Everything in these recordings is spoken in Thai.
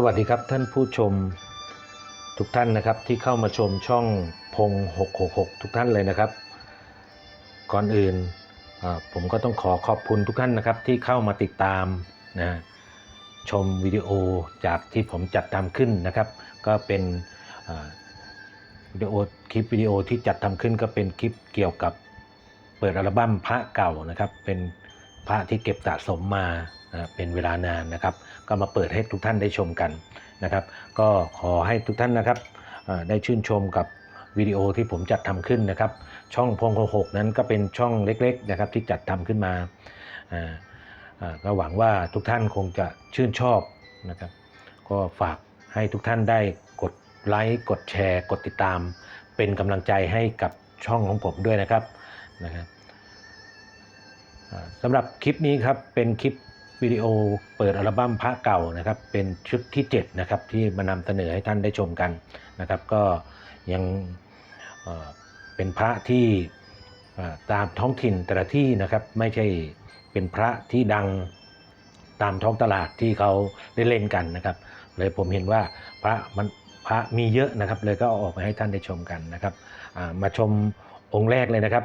สวัสดีครับท่านผู้ชมทุกท่านนะครับที่เข้ามาชมช่องพง 666 ทุกท่านเลยนะครับ ก่อนอื่นผมก็ต้องขอขอบคุณทุกท่านนะครับที่เข้ามาติดตามนะชมวิดีโอจากที่ผมจัดทำขึ้นนะครับ ก็เป็นวิดีโอคลิปวิดีโอที่จัดทำขึ้นก็เป็นคลิปเกี่ยวกับเปิดอัลบั้มพระเก่านะครับเป็น พระที่เก็บสะสมมาเป็นเวลานานนะครับ ก็มาเปิดให้ทุกท่านได้ชมกันนะครับ ก็ขอให้ทุกท่านนะครับได้ชื่นชมกับวิดีโอที่ผมจัดทำขึ้นนะครับ ช่องพงหกนั้นก็เป็นช่องเล็กๆนะครับที่จัดทำขึ้นมาก็หวังว่าทุกท่านคงจะชื่นชอบนะครับ ก็ฝากให้ทุกท่านได้กดไลค์กดแชร์ กดติดตาม เป็นกำลังใจให้กับช่องของผมด้วยนะครับนะครับ สำหรับคลิปนี้ครับเป็นคลิปวิดีโอเปิดอัลบั้มพระเก่านะครับเป็นชุดที่7นะครับที่มานำเสนอให้ท่านได้ชมกันนะครับ ก็ยังเเป็นพระที่ตามท้องถิ่นแต่ละที่นะครับไม่ใช่เป็นพระที่ดังตามท้องตลาดที่เขาได้เล่นกันนะครับ เลยผมเห็นว่าพระมันพระมีเยอะนะครับ เลยก็ออกมาให้ท่านได้ชมกันนะครับมาชมองค์แรกเลยนะครับ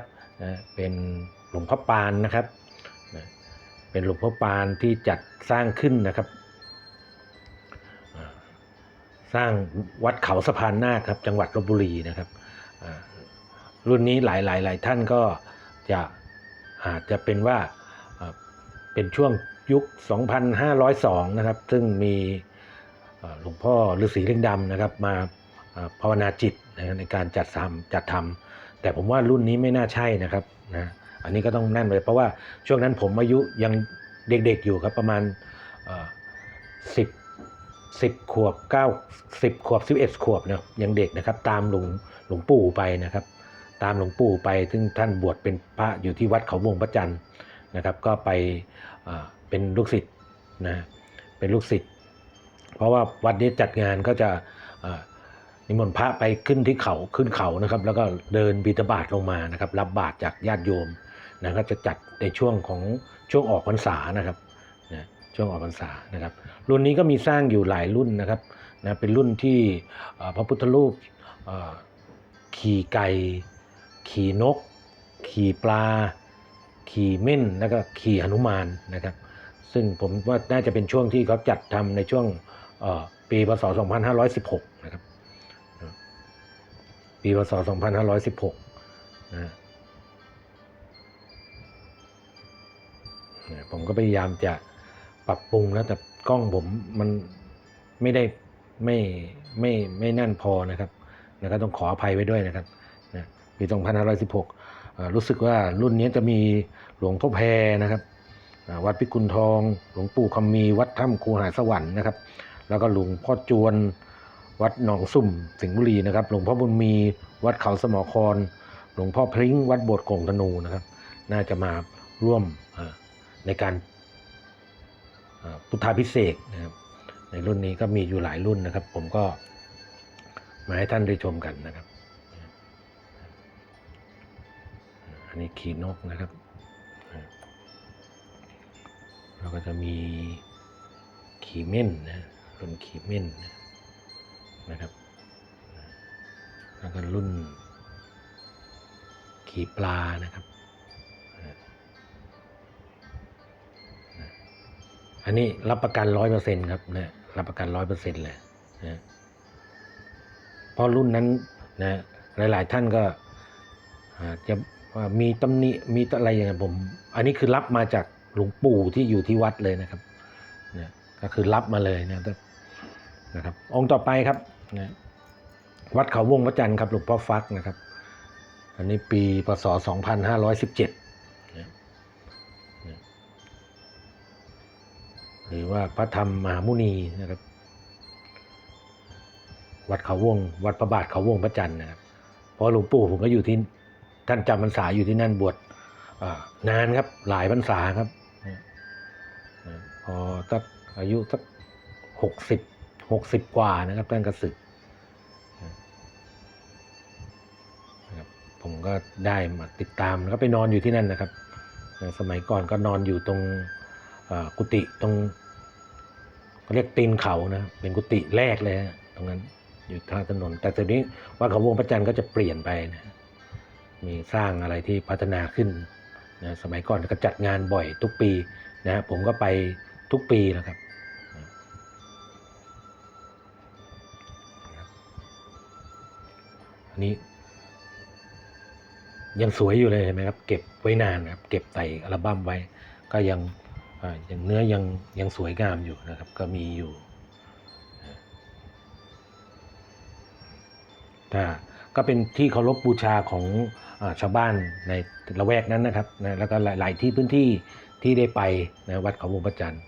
เป็น หลวงพ่อปานนะครับ เป็นหลวงพ่อปานที่จัดสร้างขึ้นนะครับ สร้างวัดเขาสะพานนาคครับ จังหวัดลบบุรีนะครับ รุ่นนี้หลายหลายหลายท่านก็จะอาจจะเป็นว่าเป็นช่วงยุค 2502 นะครับ ซึ่งมีหลวงพ่อฤาษีเล่งดำนะครับ มาภาวนาจิตในการจัดทำจัดทำแต่ผมว่ารุ่นนี้ไม่น่าใช่นะครับนะ อันนี้ก็ต้องนั่นเลยเพราะว่าช่วงนั้นผมอายุยังเด็กๆอยู่ครับประมาณสิบสิบขวบเก้าสิบขวบสิบเอ็ดขวบเนี่ยยังเด็กนะครับ ตามหลวงหลวงปู่ไปนะครับ ตามหลวงปู่ไปซึ่งท่านบวชเป็นพระอยู่ที่วัดเขาวงพระจันทร์นะครับ ก็ไปเป็นลูกศิษย์นะเป็นลูกศิษย์เพราะว่าวัดนี้จัดงานก็จะนิมนต์พระไปขึ้นที่เขาขึ้นเขานะครับ แล้วก็เดินบิณฑบาตลงมานะครับ รับบาตรจากญาติโยม นะก็จะจัดในช่วงของช่วงออกพรรษานะครับนะช่วงออกพรรษานะครับ รุ่นนี้ก็มีสร้างอยู่หลายรุ่นนะครับนะเป็นรุ่นที่พระพุทธรูปขี่ไก่ขี่นก ขี่ปลา ขี่เม่นแล้วก็ขี่หนุมานนะครับ ซึ่งผมว่าน่าจะเป็นช่วงที่เขาจัดทำในช่วงปีพศ 2516 นะครับ ปีพศ 2516 นะ ผมก็พยายามจะปรับปรุงแล้วแต่กล้องผมมันไม่ได้ไม่ไม่ไม่แน่นพอนะครับแล้วก็ต้องขออภัยไว้ด้วยนะครับนะปี2516เอ่อรู้สึกว่ารุ่นนี้จะมีหลวงพ่อแพรนะครับ วัดพิกุลทอง หลวงปู่คำมีวัดถ้ำคูหาสวรรค์นะครับ แล้วก็หลวงพ่อจวนวัดหนองสุ่มสิงห์บุรีนะครับ หลวงพ่อบุญมีวัดเขาสมอคร หลวงพ่อพริ้งวัดโบสถ์โกงธนูนะครับ น่าจะมาร่วม ในการพุทธาพิเศษนะครับในรุ่นนี้ก็มีอยู่หลายรุ่นนะครับ ผมก็มาให้ท่านได้ชมกันนะครับ อันนี้ขีนกนะครับ เราก็จะมีขีเม่นนะรุ่นขีเม่นนะครับ แล้วก็รุ่นขีปลานะครับ อันนี้รับประกันร้อยเปอร์เซ็นครับนะรับประกันร้อยเปอร์เซ็นเลยนะเพราะรุ่นนั้นนะหลาย ๆ ท่านก็อาจจะมีตำหนิมีอะไรอย่างเงี้ยผม อันนี้คือรับมาจากหลวงปู่ที่อยู่ที่วัดเลยนะครับนะก็คือรับมาเลยนะนะครับ องค์ต่อไปครับนะวัดเขาวงพระจันทร์ครับหลวงพ่อฟักนะครับ อันนี้ปีพศ 2517 หรือว่าพระธรรมมหามุนีนะครับ วัดเขาวง วัดพระบาทเขาวงพระจันทร์นะครับเพราะหลวงปู่ผมก็อยู่ที่ท่านจำพรรษาอยู่ที่นั่นบวชนานครับหลายพรรษาครับพอสักอายุสักหกสิบหกสิบกว่านะครับท่านก็สึกผมก็ได้มาติดตามแล้วก็ไปนอนอยู่ที่นั่นนะครับ สมัยก่อนก็นอนอยู่ตรงกุฏิตรง เรียกตีนเขานะเป็นกุฏิแรกเลยฮะตรงนั้นอยู่ทางถนน แต่ตอนนี้วัดเขาวงพระจันทร์ก็จะเปลี่ยนไปนะมีสร้างอะไรที่พัฒนาขึ้นนะสมัยก่อนก็จัดงานบ่อยทุกปีนะผมก็ไปทุกปีนะครับอันนี้ ยังสวยอยู่เลยเห็นไหมครับ เก็บไว้นานครับ เก็บใส่อัลบั้มไว้ ก็ยัง อ่ายังเนื้อยังยังสวยงามอยู่นะครับ ก็มีอยู่ถ้าก็เป็นที่เคารพบูชาของอชาวบ้านในละแวกนั้นนะครับนะแล้วก็หลายที่พื้นที่ที่ได้ไปนะวัดเขาวงพระจันทร์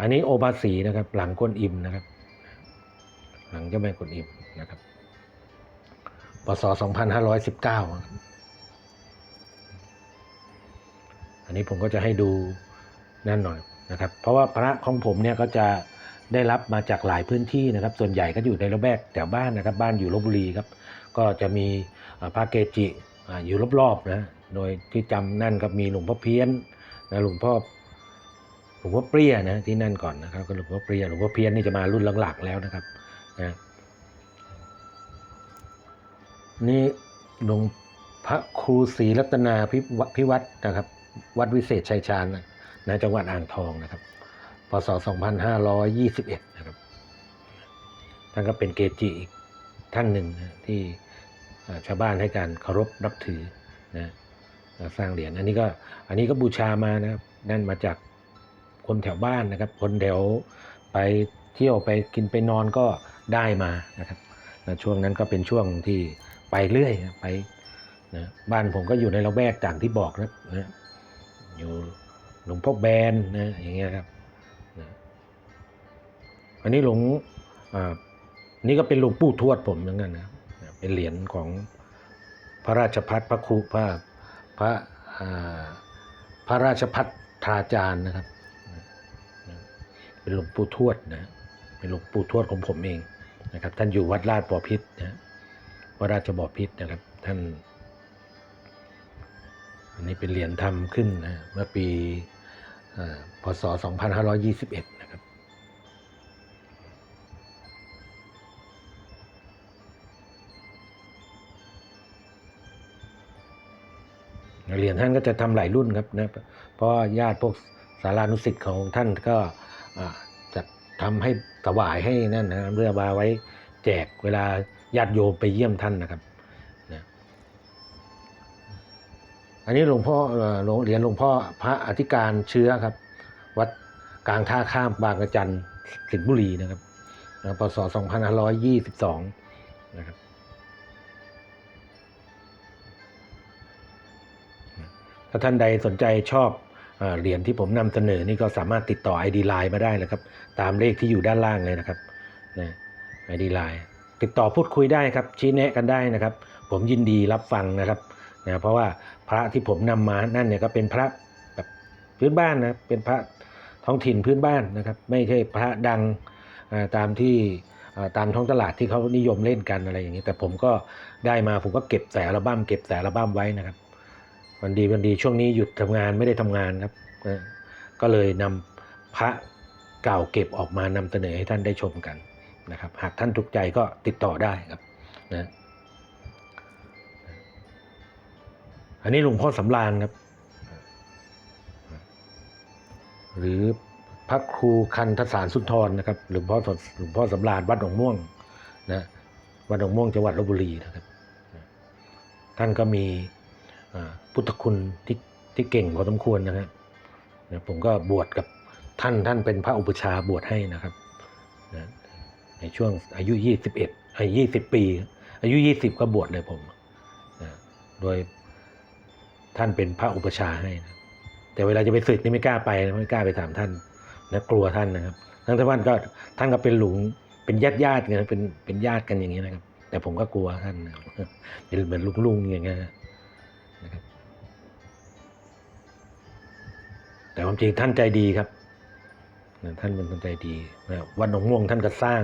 อันนี้โอบาสีนะครับ หลังก้นอิมนะครับ หลังเจ้าแม่กวนอิมนะครับปศ2519ครับอันนี้ผมก็จะให้ดู นั่นหน่อยนะครับ เพราะว่าพระของผมเนี่ยก็จะได้รับมาจากหลายพื้นที่นะครับ ส่วนใหญ่ก็อยู่ในระแวกแถวบ้านนะครับ บ้านอยู่ลบบุรีครับ ก็จะมีพระเกจิอยู่รอบๆนะ โดยที่จำนั่นก็มีหลวงพ่อเพี้ยนนะหลวงพ่อหลวงพ่อเปรี้ยนะที่นั่นก่อนนะครับก็หลวงพ่อเปรี้ยหลวงพ่อเพี้ยนนี่จะมารุ่นหลังๆแล้วนะครับนะนี่หลวงพระครูศรีรัตนาพิวพิวัตรนะครับ วัดวิเศษชัยชาญนะ นะจังหวัดอ่างทองนะครับพศ 2521 นะครับ ท่านก็เป็นเกจิอีกท่านหนึ่งนะที่ชาวบ้านให้การเคารพนับถือนะสร้างเหรียญอันนี้ก็อันนี้ก็บูชามานะครับนั่นมาจากคนแถวบ้านนะครับ คนแถวไปเที่ยวไปกินไปนอนก็ได้มานะครับนะช่วงนั้นก็เป็นช่วงที่ไปเรื่อยนะไปนะบ้านผมก็อยู่ในละแวกต่างที่บอกนะนะอยู่ หลวงพ่อแบนนะอย่างเงี้ยครับอันนี้หลวงอ่านี่ก็เป็นหลวงปู่ทวดผมเหมือนกันนะเป็นเหรียญของพระราชพัฒพระครูพระพระพระราชพัฒทราจารย์นะครับ เป็นหลวงปู่ทวดนะเป็นหลวงปู่ทวดของผมเองนะครับ ท่านอยู่วัดลาดบ่อพิษนะวัดราชบ่อพิษนะครับ ท่านอันนี้เป็นเหรียญทำขึ้นนะเมื่อปี พศ 2521 นะครับ เหรียญท่านก็จะทำหลายรุ่นครับนะ เพราะญาติพวกสารานุสิทธิ์ของท่านก็จะทำให้ถวายให้นั่นนะเพื่อมาไว้แจกเวลาญาติโยมไปเยี่ยมท่านนะครับ อันนี้หลวงพ่อเหลวงเหรียญหลวงพ่อพระอธิการเชื้อครับ วัดกลางท่าข้ามบางกระจันสิงห์บุรีนะครับนะพศ2522 นะครับถ้าท่านใดสนใจชอบเหรียญที่ผมนำเสนอนี่ก็สามารถติดต่อ ID Line มาได้นะครับ ตามเลขที่อยู่ด้านล่างเลยนะครับนะ ID Line ติดต่อพูดคุยได้ครับชี้แนะกันได้นะครับ ผมยินดีรับฟังนะครับนะเพราะว่า ระที่ผมนำมานั่นเนี่ยก็เป็นพระแบบพื้นบ้านนะเป็นพระท้องถิ่นพื้นบ้านนะครับ ไม่ใช่พระดังตามที่ตามท้องตลาดที่เขานิยมเล่นกันอะไรอย่างนี้ แต่ผมก็ได้มาผมก็เก็บใส่อัลบั้มเก็บใส่อัลบั้มไว้นะครับวันดีวันดีช่วงนี้หยุดทำงานไม่ได้ทำงานครับก็เลยนำพระเก่าเก็บออกมานำเสนอให้ท่านได้ชมกันนะครับ หากท่านถูกใจก็ติดต่อได้ครับนะ อันนี้หลวงพ่อสำราญครับ หรือพระครูคันทสารสุนทรนะครับ หลวงพ่อสหลวงพ่อสำราญวัดหนองม่วงนะวัดหนองม่วงจังหวัดลบบุรีนะครับ ท่านก็มีพุทธคุณที่ที่เก่งพอสมควรนะครับนะผมก็บวชกับท่านท่านเป็นพระอุปชาบวชให้นะครับนะในช่วงอายุ 21อายุ20 ปี อายุ 20 ก็บวชเลยผมนะโดย ท่านเป็นพระอุปชาให้นะแต่เวลาจะไปศึกนี่ไม่กล้าไปนะไม่กล้าไปถามท่านนะกลัวท่านนะครับทั้งท่านก็ท่านก็เป็นหลวงเป็นญาติญาติกันเป็นเป็นญาติกันอย่างนี้นะครับ แต่ผมก็กลัวท่านเป็นเหมือนลุงๆอย่างเงี้ยนะครับ แต่ความจริงท่านใจดีครับนะท่านเป็นคนใจดีนะวัดหนองม่วงท่านก็สร้าง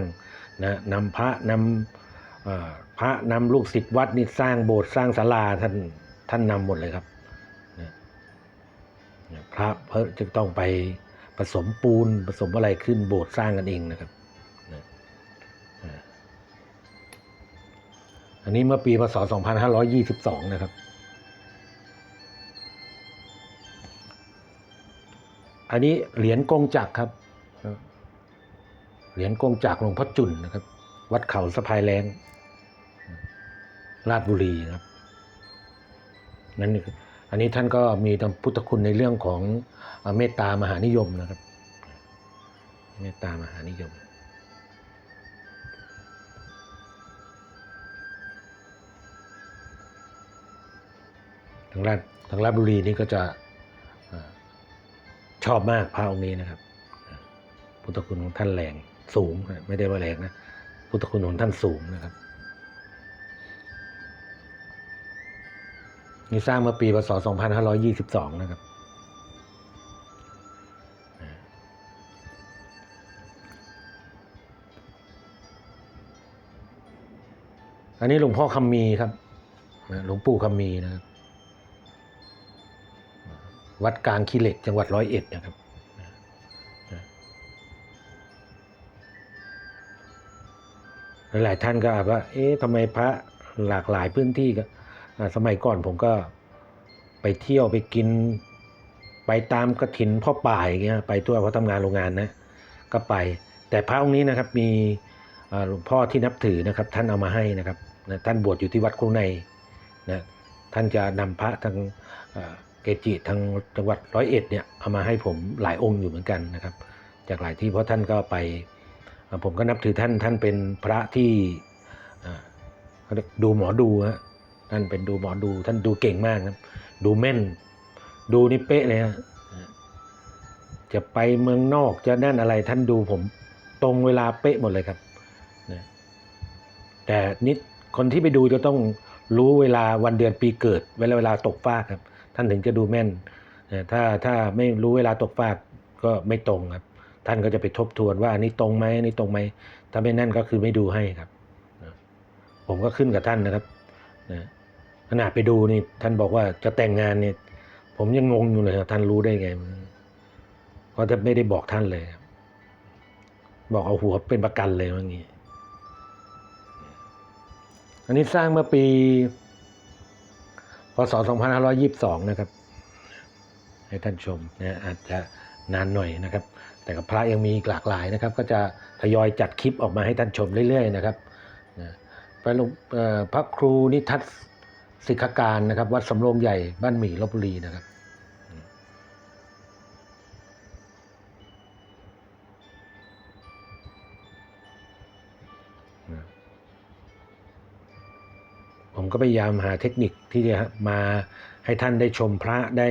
นะนำพระนำพระนำลูกศิษย์วัดนี่สร้างโบสถ์สร้างศาลาท่านท่านนำหมดเลยครับ พระเพระจะต้องไปผสมปูนผสมอะไรขึ้นโบสถ์สร้างกันเองนะครับอันนี้เมื่อปีพศ 2522 นะครับ อันนี้เหรียญกงจักครับ เหรียญกงจักหลวงพ่อจุนนะครับ วัดเขาสะพายแรงราชบุรีครับ นั่นนี่คือ อันนี้ท่านก็มีพุทธคุณในเรื่องของเมตตามหานิยมนะครับ เมตตามหานิยม ทางราชทางราชบุรีนี่ก็จะชอบมากพระองค์นี้นะครับ พุทธคุณของท่านแรงสูง ไม่ได้ว่าแรงนะ พุทธคุณของท่านสูงนะครับ นี่สร้างเมื่อปีพศ 2522 นะครับ อันนี้หลวงพ่อคำมีครับ หลวงปู่คำมีนะครับ วัดกลางขี้เหล็กจังหวัดร้อยเอ็ดนะครับหลายท่านก็อาจว่า เอ๊ะทำไมพระหลากหลายพื้นที่ก็ สมัยก่อนผมก็ไปเที่ยวไปกิน ไปตามกระถินพ่อป่าอย่างเงี้ยไปทั่วเพราะทำงานโรงงานนะก็ไป แต่พระองค์นี้นะครับมีหลวงพ่อที่นับถือนะครับ ท่านเอามาให้นะครับนะท่านบวชอยู่ที่วัดครูในนะท่านจะนำพระทางเกจิทางจังหวัดร้อยเอ็ดเนี่ยเอามาให้ผมหลายองค์อยู่เหมือนกันนะครับ จากหลายที่เพราะท่านก็ไป ผมก็นับถือท่านท่านเป็นพระที่ดูหมอดูฮะ ท่านเป็นดูหมอดูท่านดูเก่งมากครับดูแม่น ดูนี่เป๊ะเลยฮะจะไปเมืองนอกจะนั่นอะไรท่านดูผมตรงเวลาเป๊ะหมดเลยครับนะแต่นิดคนที่ไปดูจะต้องรู้เวลาวันเดือนปีเกิด เวลาเวลาตกฟากครับ ท่านถึงจะดูแม่นนะถ้าถ้าไม่รู้เวลาตกฟากก็ไม่ตรงครับ ท่านก็จะไปทบทวนว่าอันนี้ตรงไหมอันนี้ตรงไหมถ้าไม่นั่นก็คือไม่ดูให้ครับ ผมก็ขึ้นกับท่านนะครับนะ ขนาดไปดูนี่ท่านบอกว่าจะแต่งงานเนี่ยผมยังงงอยู่เลยท่านรู้ได้ไงเพราะท่านไม่ได้บอกท่านเลยครับบอกเอาหัวเป็นประกันเลยว่างี้ อันนี้สร้างเมื่อปีพศ 2522 นะครับ ให้ท่านชมนะอาจจะนานหน่อยนะครับ แต่กับพระยังมีหลากหลายนะครับ ก็จะทยอยจัดคลิปออกมาให้ท่านชมเรื่อยๆนะครับนะพระหลวงพระครูนิทัศ สิกขการนะครับ วัดสำโรงใหญ่บ้านหมี่ลบบุรีนะครับผมก็พยายามหาเทคนิคที่จะมาให้ท่านได้ชมพระได้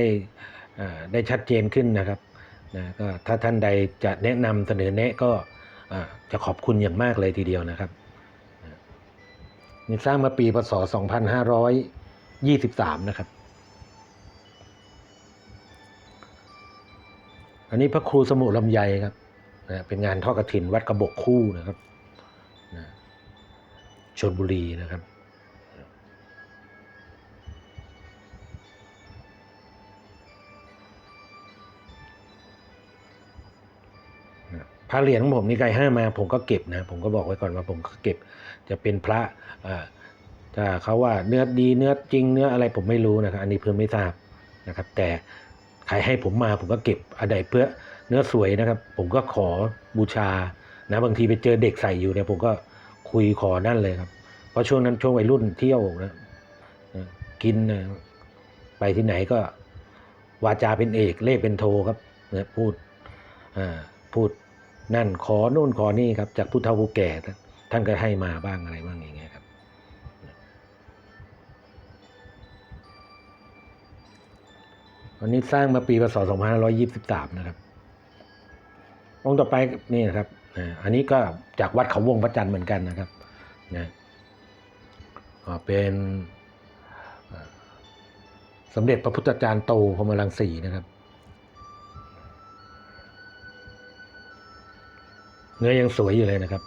อ่าได้ชัดเจนขึ้นนะครับนะก็ถ้าท่านใดจะแนะนำเสนอแนะก็อ่าจะขอบคุณอย่างมากเลยทีเดียวนะครับนะนี่สร้างมาปีพศ 2523นะครับ อันนี้พระครูสมุลำไยครับนะเป็นงานทอดกระถินวัดกระบอกคู่นะครับนะชนบุรีนะครับ พระเหรียญของผมนี่ใครให้มา ผมก็เก็บนะ ผมก็บอกไว้ก่อนว่าผมก็เก็บ จะเป็นพระอ่า เขาว่าเนื้อดีเนื้อจริงเนื้ออะไรผมไม่รู้นะครับ อันนี้เพิ่มไม่ทราบนะครับ แต่ใครให้ผมมาผมก็เก็บอะไรเพื่อเนื้อสวยนะครับ ผมก็ขอบูชานะบางทีไปเจอเด็กใส่อยู่เนี่ยผมก็คุยขอนั่นเลยครับ เพราะช่วงนั้นช่วงวัยรุ่นเที่ยวนะกินนะไปที่ไหนก็วาจาเป็นเอกเล่เป็นโทครับนะพูดอ่าพูดนั่นขอโน่นขอนี่ครับ จากผู้เฒ่าผู้แก่ท่านท่านก็ให้มาบ้างอะไรบ้างอย่างเงี้ยครับ วันนี้สร้างมาปีพศ2523 นะครับ องค์ต่อไปนี่นะครับอันนี้ก็จากวัดเขาวงพระจันทร์เหมือนกันนะครับนะเป็นสมเด็จพระพุทธจารย์โตพมรังสีนะครับ เนื้อยังสวยอยู่เลยนะครับ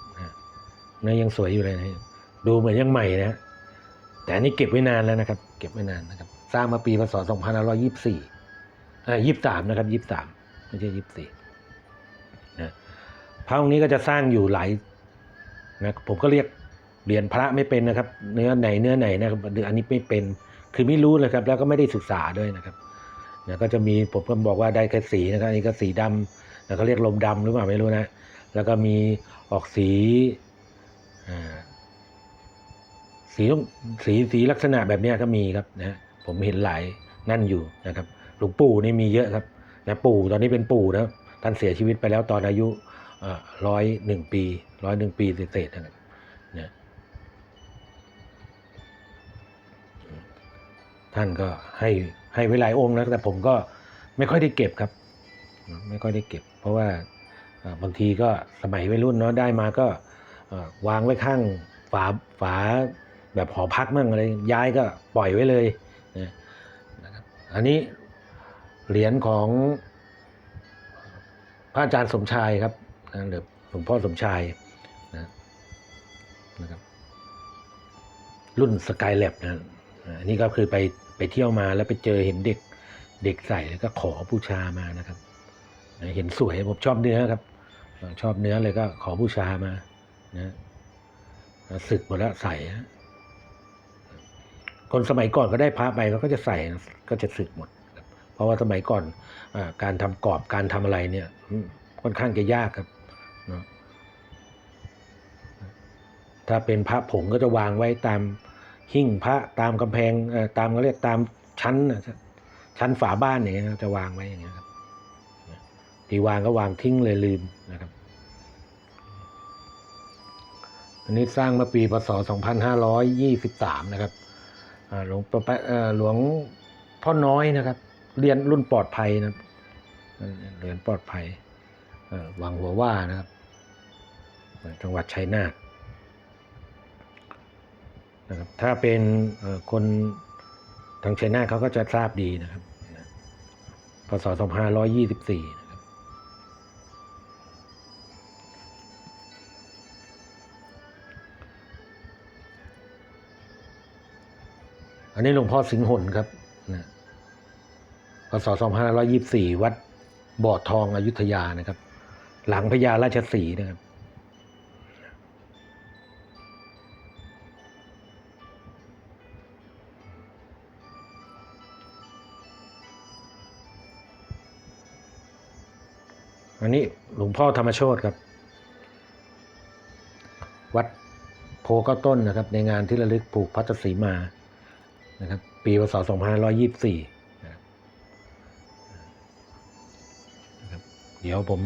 เนื้อยังสวยอยู่เลยนะดูเหมือนยังใหม่นะฮะแต่อันนี้เก็บไว้นานแล้วนะครับ เก็บไว้นานนะครับ สร้างมาปีพศ2524 อ่ายี่สามนะครับยี่สามไม่ใช่ยี่สี่พระองค์นี้ก็จะสร้างอยู่หลายนะผมก็เรียกเรียญพระไม่เป็นนะครับ เนื้อไหนเนื้อไหนนะครับอันนี้ไม่เป็นคือไม่รู้เลยครับ แล้วก็ไม่ได้ศึกษาด้วยนะครับนะก็จะมีผมก็บอกว่าได้แค่สีนะครับอันนี้ก็สีดำนะเขาเรียกลมดำหรือเปล่าไม่รู้นะ แล้วก็มีออกสีอ่าสีสีสีลักษณะแบบนี้ก็มีครับนะผมเห็นหลายนั่นอยู่นะครับ หลวงปู่นี่มีเยอะครับนะปู่ตอนนี้เป็นปู่นะท่านเสียชีวิตไปแล้วตอนอายุร้อยหนึ่งปีร้อยหนึ่งปีเศษนะครับนะท่านก็ให้ให้ไว้หลายองค์นะแต่ผมก็ไม่ค่อยได้เก็บครับ ไม่ค่อยได้เก็บ เพราะว่าบางทีก็สมัยวัยรุ่นเนาะได้มาก็วางไว้ข้างฝาฝาแบบหอพักมั่งอะไรย้ายก็ปล่อยไว้เลยนะนะครับอันนี้ เหรียญของพระอาจารย์สมชายครับนะหรือหลวงพ่อสมชายนะนะครับ รุ่นสกายแลบนะอันนี้ก็คือไปไปเที่ยวมาแล้วไปเจอเห็นเด็กเด็กใส่แล้วก็ขอบูชามานะครับ เห็นสวยผมชอบเนื้อครับ ชอบเนื้อเลยก็ขอบูชามานะศึกหมดแล้วใส่คนสมัยก่อนก็ได้พระไปเขาก็จะใส่ก็จะศึกหมด รับเพราะว่าสมัยก่อนอการทำกรอบการทำอะไรเนี่ยค่อนข้างจะยากครับนะถ้าเป็นพระผงก็จะวางไว้ตามหิ้งพระตามกำแพงตามเขาเรียกตามชั้นชั้นฝาบ้านอย่างเงี้ยจะวางไว้อย่างเงี้ยครับที่วางก็วางทิ้งเลยลืมนะครับอันนี้สร้างเมื่อปีพศ 2523 นะครับอ่าหลวงประปเอ่อหลวงพ่อน้อยนะครับ เรียนรุ่นปลอดภัยนะครับเรียนปลอดภัยวังหัวว่านะครับ จังหวัดชัยนาทนะครับถ้าเป็นคนทางชัยนาทเขาก็จะทราบดีนะครับพศ2524นะครับอันนี้หลวงพ่อสิงห์หนครับ พศ 2524 วัดบ่อทองอยุธยานะครับ หลังพญาราชสีนะครับอันนี้หลวงพ่อธรรมโชตครับ วัดโพก้าต้นนะครับ ในงานที่ระลึกผูกพัทสีมานะครับ ปีพศ2524 เดี๋ยวผม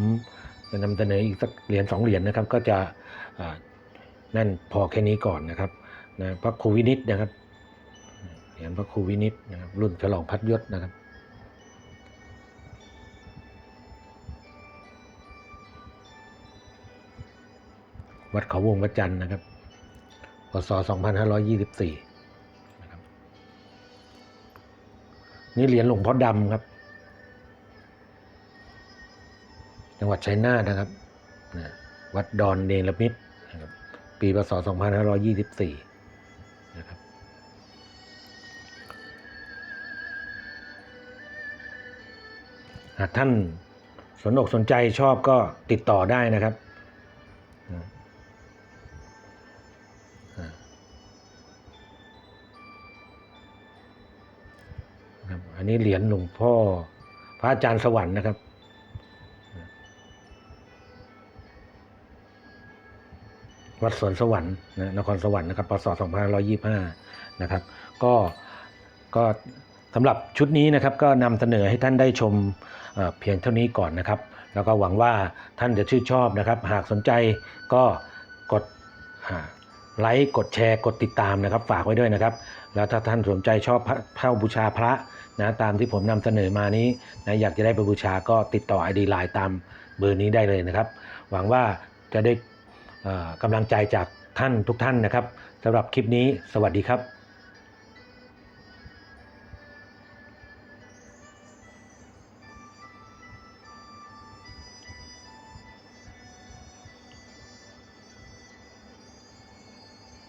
จะนำเสนออีกสักเหรียญสองเหรียญนะครับ ก็จะนั่นพอแค่นี้ก่อนนะครับนะพระครูวินิตนะครับเหรียญพระครูวินิตนะครับ รุ่นฉลองพัดยศนะครับวัดเขาวงพระจันทร์นะครับ พศ 2524 นะครับ นี่เหรียญหลวงพ่อดำครับ จังหวัดชัยนาทนะครับนะวัดดอนเนรมิตรนะครับปีพศ 2524 นะครับ หากท่านสนอกสนใจชอบก็ติดต่อได้นะครับ อันนี้เหรียญหลวงพ่อพระอาจารย์สวรรค์นะครับ วัดสวนสวรรค์นะนครสวรรค์นะครับพศ2525 นะครับ ก็ก็สำหรับชุดนี้นะครับก็นำเสนอให้ท่านได้ชมเเพียงเท่านี้ก่อนนะครับ แล้วก็หวังว่าท่านจะชื่นชอบนะครับ หากสนใจก็กดไลค์กดแชร์กดติดตามนะครับ ฝากไว้ด้วยนะครับ แล้วถ้าท่านสนใจชอบเข้าบูชาพระนะตามที่ผมนำเสนอมานี้นะอยากจะได้ไปบูชาก็ติดต่อ ID ไลน์ตามเบอร์นี้ได้เลยนะครับ หวังว่าจะได้ กำลังใจจากท่านทุกท่านนะครับสำหรับคลิปนี้สวัสดีครับ